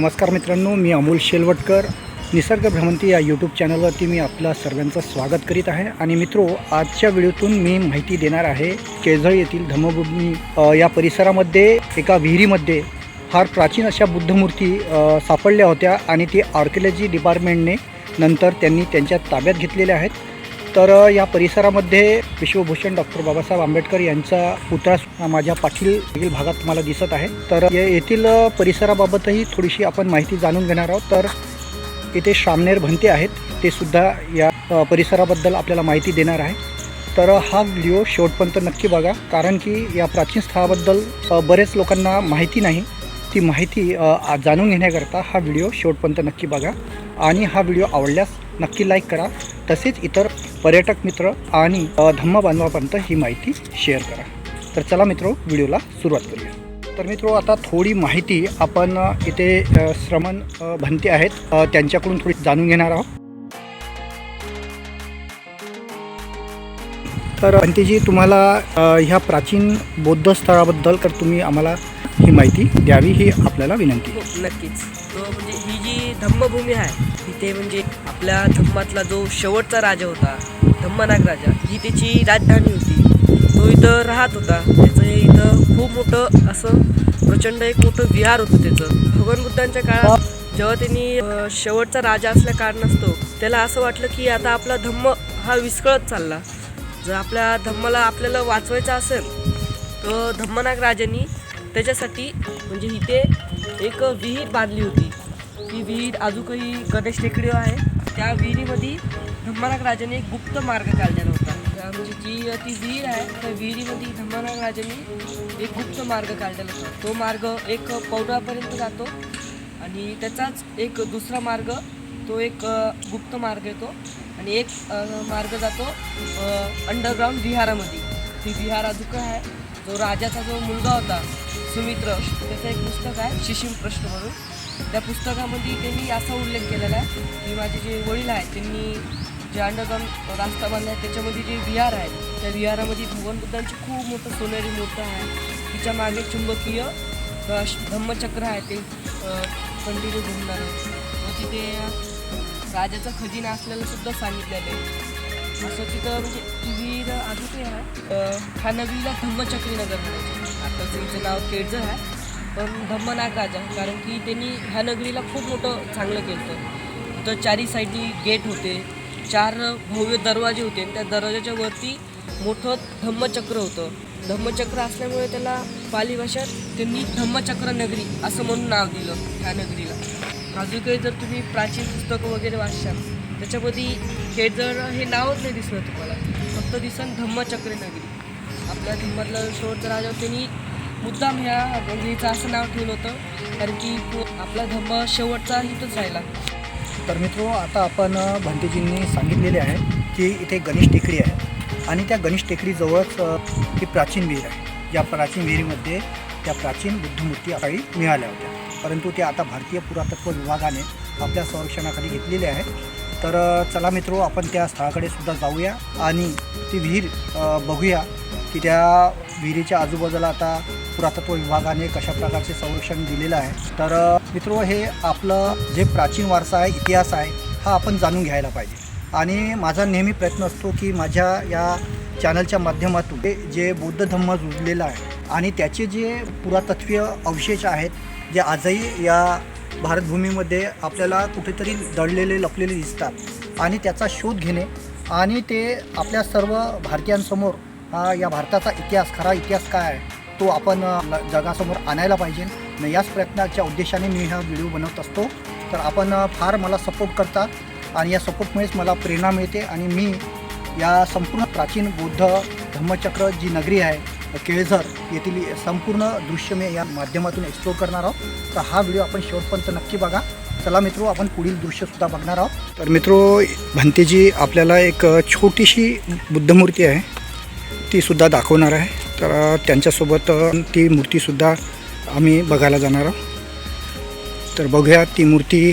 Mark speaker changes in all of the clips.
Speaker 1: नमस्कार मित्रांनो मी अमोल शेलवटकर. निसर्ग भ्रमंती या यूट्यूब चॅनलवरती मी आपलं सर्वांचं स्वागत करीत आहे. आणि मित्रो आजच्या व्हिडिओतून मी माहिती देणार आहे केळझर येथील धम्मभूमी या परिसरामध्ये एका विहिरीमध्ये फार प्राचीन अशा बुद्धमूर्ती सापडल्या होत्या आणि ती आर्किओलॉजी डिपार्टमेंटने नंतर त्यांनी त्यांच्या ताब्यात घेतलेल्या आहेत. तर या परिसरामध्ये विश्वभूषण डॉक्टर बाबासाहेब आंबेडकर यांचा पुतळा माझ्या पाठील भागात तुम्हाला दिसत आहे. तर येथील परिसराबाबतही थोडीशी आपण माहिती जाणून घेणार आहोत. तर इथे श्रामनेर भंते आहेत. ते सुद्धा या परिसराबद्दल आपल्याला माहिती देणार आहे. तर हा व्हिडिओ शेवटपर्यंत नक्की बघा. कारण की या प्राचीन स्थळाबद्दल बरेच लोकांना माहिती नाही. ती माहिती जाणून घेण्याकरता हा व्हिडिओ शेवटपर्यंत नक्की बघा. आणि हा व्हिडिओ आवडल्यास नक्की लाईक करा. तसेच इतर पर्यटक मित्र आणि धम्म बांधवापर्यंत ही माहिती शेअर करा. तर चला मित्रो व्हिडिओला सुरुवात करूया. तर मित्रो आता थोडी माहिती आपण इथे श्रमण भंते आहेत त्यांच्याकडून थोडी जाणून घेणार आहोत. तर भंतेजी तुम्हाला ह्या प्राचीन बौद्ध स्थळाबद्दल तर तुम्ही आम्हाला ही माहिती द्यावी ही आपल्याला विनंती.
Speaker 2: हो, नक्कीच. तो म्हणजे ही जी धम्मभूमी आहे तिथे म्हणजे आपल्या धम्मातला जो शेवटचा राजा होता धम्मनाग राजा ही त्याची राजधानी होती. तो इथं राहत होता. त्याचं हे इथं खूप मोठं असं प्रचंड एक मोठं विहार होतं त्याचं. भगवान बुद्धांच्या काळात जेव्हा त्यांनी शेवटचा राजा असल्या कारणास्तव त्याला असं वाटलं की आता आपला धम्म हा विस्कळत चालला. जर आपल्या धम्माला आपल्याला वाचवायचा असेल तर धम्मनाग राजांनी त्याच्यासाठी म्हणजे इथे एक विहीर बांधली होती. ती विहीर अजूनही गणेश टेकडीवर आहे. त्या विहिरीमध्ये धम्मानाग राजाने एक गुप्त मार्ग काढलेला होता. म्हणजे जी ती विहीर आहे त्या विहिरीमध्ये धम्मानाग राजाने एक गुप्त मार्ग काढलेला होता. तो मार्ग एक पौडापर्यंत जातो आणि त्याचाच एक दुसरा मार्ग तो एक गुप्त मार्ग येतो आणि एक मार्ग जातो अंडरग्राऊंड विहारामध्ये. ती विहार अजून आहे? जो राजाचा जो मुलगा होता सुमित्र त्याचं एक पुस्तक आहे शिशिम प्रश्न म्हणून. त्या पुस्तकामध्ये त्यांनी असा उल्लेख केलेला आहे की माझे जे वडील आहेत त्यांनी जे अंडरग्राऊंड रास्ता बांधला आहे त्याच्यामध्ये जे विहार आहे त्या विहारामध्ये भगवान बुद्धांची खूप मोठं सोनेरी मूर्त आहे. तिच्यामागे चुंबकीय धम्मचक्र आहे ते कंटिन्यू घुमणार व तिथे राजाचा खजिना असलेलं सुद्धा सांगितलेलं आहे. असं तिथं म्हणजे ती विहीर अजून ते आहे खानवीला ह्या नगरीला धम्मचक्री नगर म्हणायचे. तहसीलचं नाव केळझर आहे. पण धम्मनाग राजा कारण की त्यांनी ह्या नगरीला खूप मोठं चांगलं केलं होतं चारी साईडनी गेट होते चार भव्य दरवाजे होते आणि त्या दरवाजाच्या वरती मोठं धम्मचक्र होतं. धम्मचक्र असल्यामुळे त्याला पाली भाषेत त्यांनी धम्मचक्र नगरी असं म्हणून नाव दिलं ह्या नगरीला. अजून काही जर तुम्ही प्राचीन पुस्तकं वगैरे वाचशाल त्याच्यामध्ये केळझर हे नावच नाही दिसलं तुम्हाला. फक्त दिसन धम्मचक्र नगरी. आपल्या धम्मातला शेवटचा राजा त्यांनी मुद्दाम ह्या गंगेचं असं नाव ठेवलं होतं कारण की तो आपला धम्म शेवटचा इथंच राहिला.
Speaker 1: तर मित्रो आता आपण अ, भंतेजींनी सांगितलेले आहे की इथे गणेश टेकडी आहे आणि त्या गणेश टेकडीजवळच ती ही प्राचीन विहीर आहे. या प्राचीन विहिरीमध्ये त्या प्राचीन बुद्धमूर्ती काही मिळाल्या होत्या. परंतु त्या आता भारतीय पुरातत्व विभागाने आपल्या संरक्षणाखाली घेतलेल्या आहेत तर चला मित्रो आपण त्या स्थळाकडे सुद्धा जाऊया आणि ती विहीर बघूया की त्या विहिरीच्या आजूबाजूला आता पुरातत्व विभागाने कशा प्रकारचे संरक्षण दिलेलं आहे. तर मित्रो हे आपलं जे प्राचीन वारसा आहे इतिहास आहे हा आपण जाणून घ्यायला पाहिजे. आणि माझा नेहमी प्रयत्न असतो की माझ्या या चॅनलच्या माध्यमातून जे बौद्ध धम्म जुळलेलं आहे आणि त्याचे जे पुरातत्वीय अवशेष आहेत जे आजही या भारतभूमीमध्ये आपल्याला कुठेतरी दडलेले लपलेले दिसतात आणि त्याचा शोध घेणे आणि ते आपल्या सर्व भारतीयांसमोर हा या भारताचा इतिहास खरा इतिहास काय आहे तो आपण जगासमोर आणायला पाहिजे. न याच प्रयत्नाच्या उद्देशाने मी हा व्हिडिओ बनवत असतो. तर आपण फार मला सपोर्ट करता आणि या सपोर्टमुळेच मला प्रेरणा मिळते आणि मी या संपूर्ण प्राचीन बौद्ध धम्मचक्र जी नगरी आहे केळझर येथील संपूर्ण दृश्य मी या माध्यमातून एक्सप्लोर करणार आहोत. तर हा व्हिडिओ आपण शेवटपर्यंत नक्की बघा. चला मित्रो आपण पुढील दृश्यसुद्धा बघणार आहोत. तर मित्रो भंतेजी आपल्याला एक छोटीशी बुद्धमूर्ती आहे. ती सुद्धा दाखवणार आहे. तर त्यांच्यासोबत ती मूर्तीसुद्धा आम्ही बघायला जाणार आहोत. तर बघूया ती मूर्ती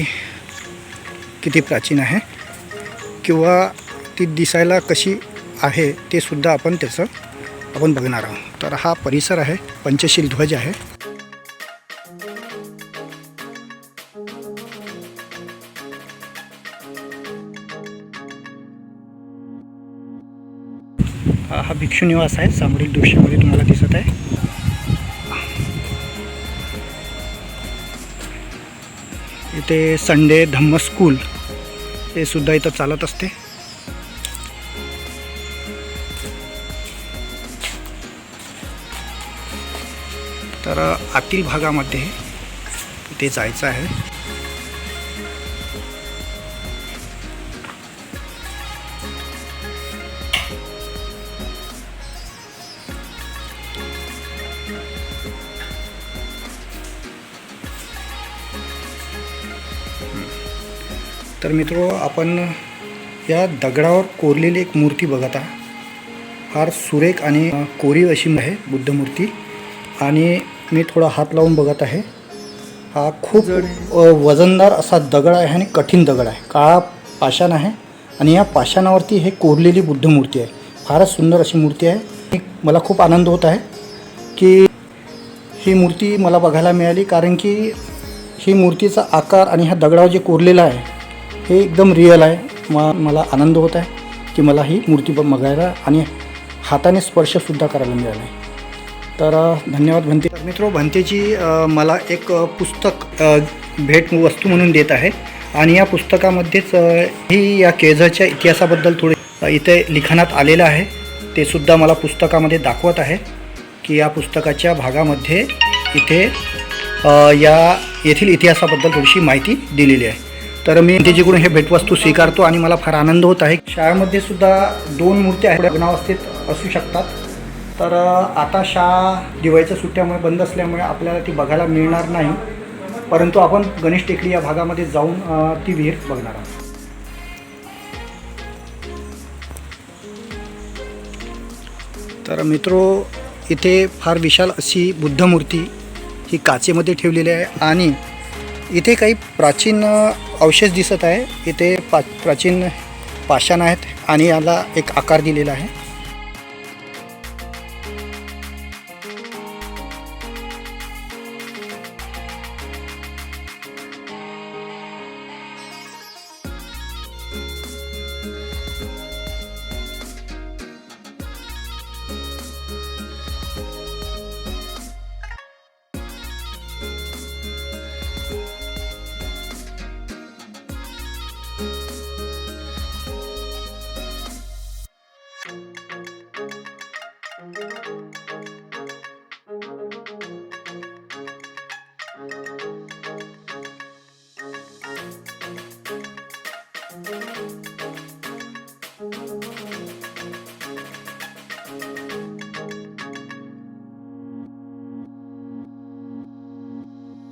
Speaker 1: किती प्राचीन आहे किंवा ती दिसायला कशी आहे ते सुद्धा आपण त्याचं आपण बघणार आहोत. तर हा परिसर आहे पंचशील ध्वज आहे. हा भिक्षू निवास आहे. समोरील दृश्यामध्ये तुम्हाला दिसत आहे. इथे संडे धम्म स्कूल हे सुद्धा इथं चालत असते. तर आतील भागामध्ये इथे जायचं आहे. तर मित्रो आपण या दगडावर कोरलेली एक मूर्ती बघत आहात. फार सुरेख आणि कोरीव अशी आहे बुद्ध मूर्ती. आणि मी थोडा हात लावून बघत आहे. हा खूप वजनदार असा दगड आहे आणि कठीण दगड आहे. काळा पाषाण आहे आणि या पाषाणावरती हे कोरलेली बुद्ध मूर्ती आहे. फारच सुंदर अशी मूर्ती आहे. मला खूप आनंद होत आहे की ही मूर्ती मला बघायला मिळाली. कारण की ही मूर्तीचा आकार आणि ह्या दगडावर जे कोरलेला आहे हे एकदम रिअल आहे. म मला आनंद होत आहे की मला ही मूर्ती पण बघायला आणि हाताने स्पर्शसुद्धा करायला मिळाला आहे. तर धन्यवाद भंते. मित्रो भंतेजी मला एक पुस्तक भेट वस्तू म्हणून देत आहे. आणि या पुस्तकामध्येच ही या केळझरच्या इतिहासाबद्दल थोडे इथे लिखाणात आलेलं आहे. ते सुद्धा मला पुस्तकामध्ये दाखवत आहे की या पुस्तकाच्या भागामध्ये इथे या येथील इतिहासाबद्दल थोडीशी माहिती दिलेली आहे. तर मी त्याच्याकडून हे भेटवस्तू स्वीकारतो आणि मला फार आनंद होत आहे. शाळेमध्ये सुद्धा दोन मूर्त्या आहेत. लग्नावस्थेत असू शकतात. तर आता शाळा दिवाळीच्या सुट्ट्यामुळे बंद असल्यामुळे आपल्याला ती बघायला मिळणार नाही. परंतु आपण गणेश टेकडी या भागामध्ये जाऊन ती विहीर बघणार आहोत. तर मित्रो इथे फार विशाल अशी बुद्ध मूर्ती ही काचेमध्ये ठेवलेली आहे. आणि इथे काही प्राचीन अवशेष दिसत आहे. इथे पा प्राचीन पाषाण आहेत आणि याला एक आकार दिलेला आहे.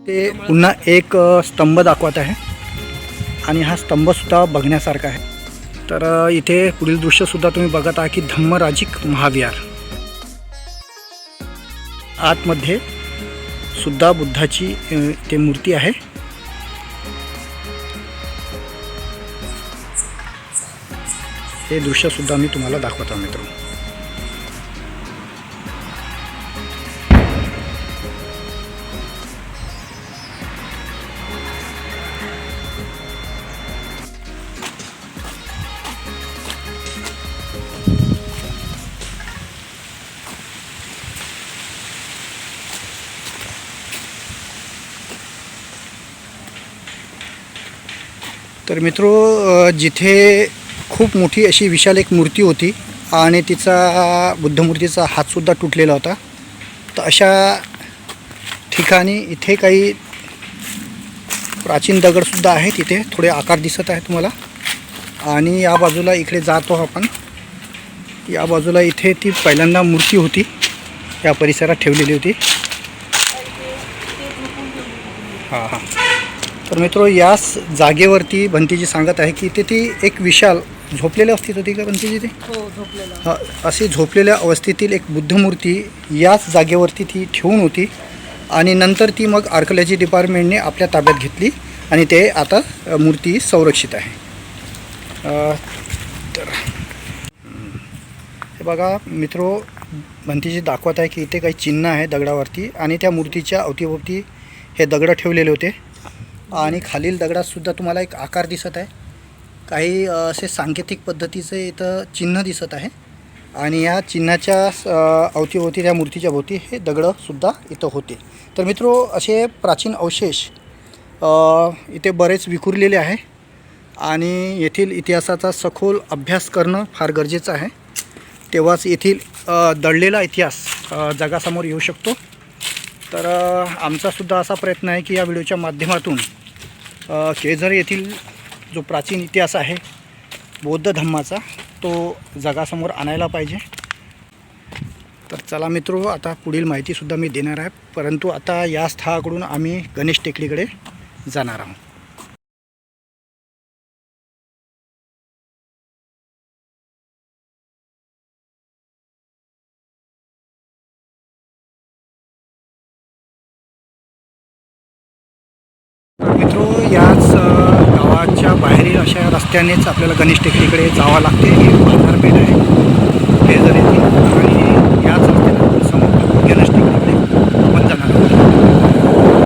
Speaker 1: ते पुन्हा एक स्तंभ दाखवत आहे. आणि हा स्तंभसुद्धा बघण्यासारखा आहे. तर इथे पुढील दृश्यसुद्धा तुम्ही बघत आहात की धम्मराजिक महाविहार. आतमध्ये सुद्धा बुद्धाची ते मूर्ती आहे. हे दृश्यसुद्धा मी तुम्हाला दाखवतो मित्रांनो. तर मित्रो जिथे खूप मोठी अशी विशाल एक मूर्ती होती आणि तिचा बुद्धमूर्तीचा हातसुद्धा तुटलेला होता. तर अशा ठिकाणी इथे काही प्राचीन दगडसुद्धा आहेत इथे थोडे आकार दिसत आहे तुम्हाला. आणि या बाजूला इकडे जातो आपण. या बाजूला इथे ती पहिल्यांदा मूर्ती होती या परिसरात ठेवलेली होती. हां हां. तर मित्रो याच जागेवरती भंतीजी सांगत आहे की इथे ती एक विशाल झोपलेल्या अवस्थेत होती का भंतीजी ती?
Speaker 2: हो
Speaker 1: हा, अशी झोपलेल्या अवस्थेतील एक बुद्धमूर्ती याच जागेवरती ती ठेवून होती आणि नंतर ती मग आर्कॉलॉजी डिपार्टमेंटने आपल्या ताब्यात घेतली आणि ते आता मूर्ती संरक्षित आहे. तर. हे बघा मित्रो भंतीजी दाखवत आहे की इथे काही चिन्ह आहे दगडावरती आणि त्या मूर्तीच्या अवतीभोवती हे दगडं ठेवलेले होते. आणि खालील दगडातसुद्धा तुम्हाला एक आकार दिसत आहे. काही असे सांकेतिक पद्धतीचे इथं चिन्ह दिसत आहे. आणि या चिन्हाच्या अवतीभोवती त्या मूर्तीच्या भोवती हे दगडंसुद्धा इथं होते. तर मित्रो असे प्राचीन अवशेष इथे बरेच विखुरलेले आहे. आणि येथील इतिहासाचा सखोल अभ्यास करणं फार गरजेचं आहे. तेव्हाच येथील दडलेला इतिहास जगासमोर येऊ शकतो. तर आमचासुद्धा असा प्रयत्न आहे की या व्हिडिओच्या माध्यमातून केळझर येथील जो प्राचीन इतिहास आहे बौद्ध धम्माचा तो जगासमोर आणायला पाहिजे. तर चला मित्रो आता पुढील माहितीसुद्धा मी देणार आहे. परंतु आता या स्थळाकडून आम्ही गणेश टेकडीकडे जाणार आहोत. रस्त्यानेच आपल्याला गणेश टेकडीकडे जावं लागते. ही बाजारपेठ आहे. केळझर येथे आणि याच रस्त्याने समोर गणेश टेकडीकडे आपण जाणार आहोत.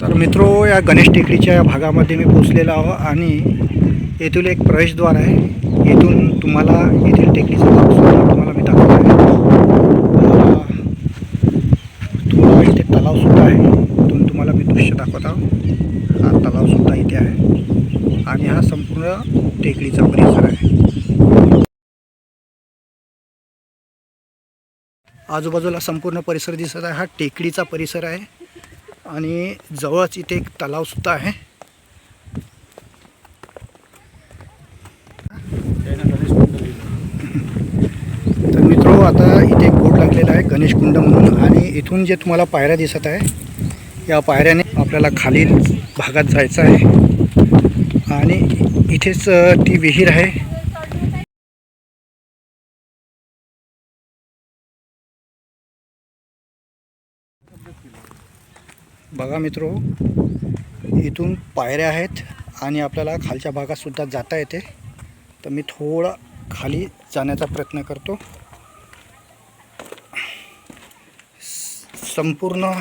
Speaker 1: तर मित्रो या गणेश टेकडीच्या या भागामध्ये मी पोचलेलो आहो आणि येथील एक प्रवेशद्वार आहे. येथून तुम्हाला येथील टेकडीचा सुद्धा तुम्हाला मी दाखवतो आहे. अ, थोडा इथे तलावसुद्धा आहे. इथून तुम्हाला मी दृश्य दाखवत आहोत तलावसुद्धा इथे आहे. आणि हा संपूर्ण टेकडीचा परिसर आहे. आजूबाजूला संपूर्ण परिसर दिसत आहे. हा टेकडीचा परिसर आहे. आणि जवळच इथे एक तलावसुद्धा आहे. तर मित्रो आता इथे एक बोर्ड लागलेला आहे गणेश कुंड म्हणून. आणि इथून जे तुम्हाला पायऱ्या दिसत आहे या पायऱ्याने आपल्याला खालील भागात जायचं आहे. आणि इथेच ती विहीर आहे. बघा मित्रो इथून पायऱ्या आहेत आणि आपल्याला खालच्या भागातसुद्धा जाता येते. तर मी थोडं खाली जाण्याचा प्रयत्न करतो. संपूर्ण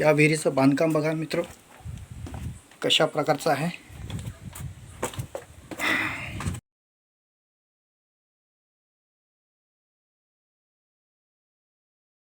Speaker 1: या विहिरीचं बांधकाम बघा मित्र. कशा प्रकारचं आहे?